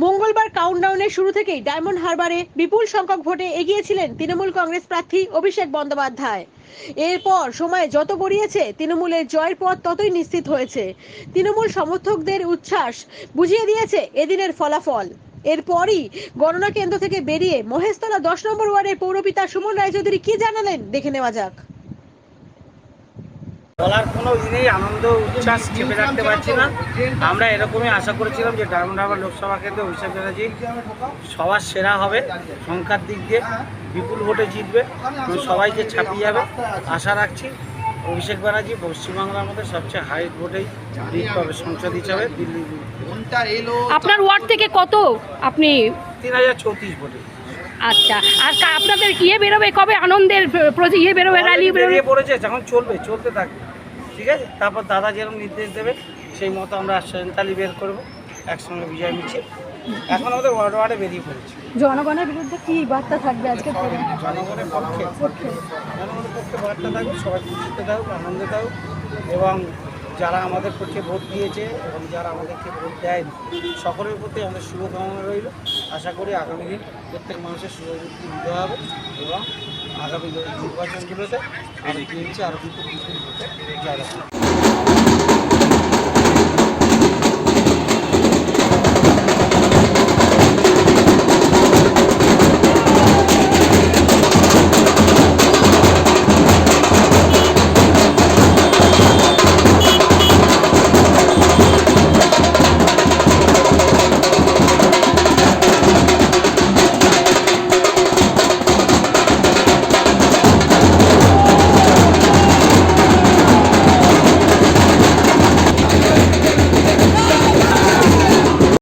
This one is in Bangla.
মঙ্গলবার কাউন্টডাউনের শুরু থেকেই ডায়মন্ড হারবারে বিপুল সংখ্যক ভোটে এগিয়েছিলেন তৃণমূল কংগ্রেস প্রার্থী অভিষেক বন্দ্যোপাধ্যায়। এরপর সময় যত গড়িয়েছে তৃণমূলের জয়ের পথ ততই নিশ্চিত হয়েছে। তৃণমূল সমর্থকদের উচ্ছ্বাস বুঝিয়ে দিয়েছে এদিনের ফলাফল। এরপরই গণনা কেন্দ্র থেকে বেরিয়ে মহেশতলা দশ নম্বর ওয়ার্ডের পৌরপিতা সুমন রায়চৌধুরী কি জানালেন, দেখে নেওয়া যাক। বলার কোনো নেই আনন্দ উচ্ছ্বাস চেপে রাখতে পারছি না। আমরা এরকমই আশা করেছিলাম যে ডায়মন্ড হারবার লোকসভা কেন্দ্রে অভিষেক ব্যানার্জি সবার সেরা হবে সংখ্যার দিক দিয়ে বিপুল ভোটে জিতবে এবং সবাইকে ছাপিয়ে যাবে। আশা রাখছি অভিষেক ব্যানার্জি পশ্চিমবাংলার মধ্যে সবচেয়ে হাই ভোটেই লিড পাবে সংসদ হিসাবে দিল্লি। আপনার ওয়ার্ড থেকে কত? আপনি তিন হাজার চৌত্রিশ ভোটে। আচ্ছা আর আপনাদের ইয়ে বেরোবে কবে? আনন্দের প্রতি ইয়ে বেরোবে র্যালি বেরোবে বেরিয়ে পড়েছে যখন চলবে চলতে থাকবে। ঠিক আছে? তারপর দাদা যেরকম নির্দেশ দেবে সেই মতো আমরা সেন্তালি বের করব একসঙ্গে বিজয় মিছিল। এখন আমাদের ওয়ার্ড ওয়ার্ডে বেরিয়ে পড়েছে। জনগণের বিরুদ্ধে কি বার্তা থাকবে আজকে? জনগণের পক্ষে। জনগণের পক্ষে বার্তা থাকুক সবাই খুশিতে থাকুক আনন্দে থাকুক এবং যারা আমাদের পক্ষে ভোট দিয়েছে এবং যারা আমাদেরকে ভোট দেয়নি, সকলের প্রতি আমাদের শুভকামনা রইল। আশা করি আগামী দিন প্রত্যেক মানুষের শুভবুদ্ধি দিতে হবে এবং আগামী নির্বাচনগুলোতে আমি কিনছি আরও কিন্তু জয় রাখবে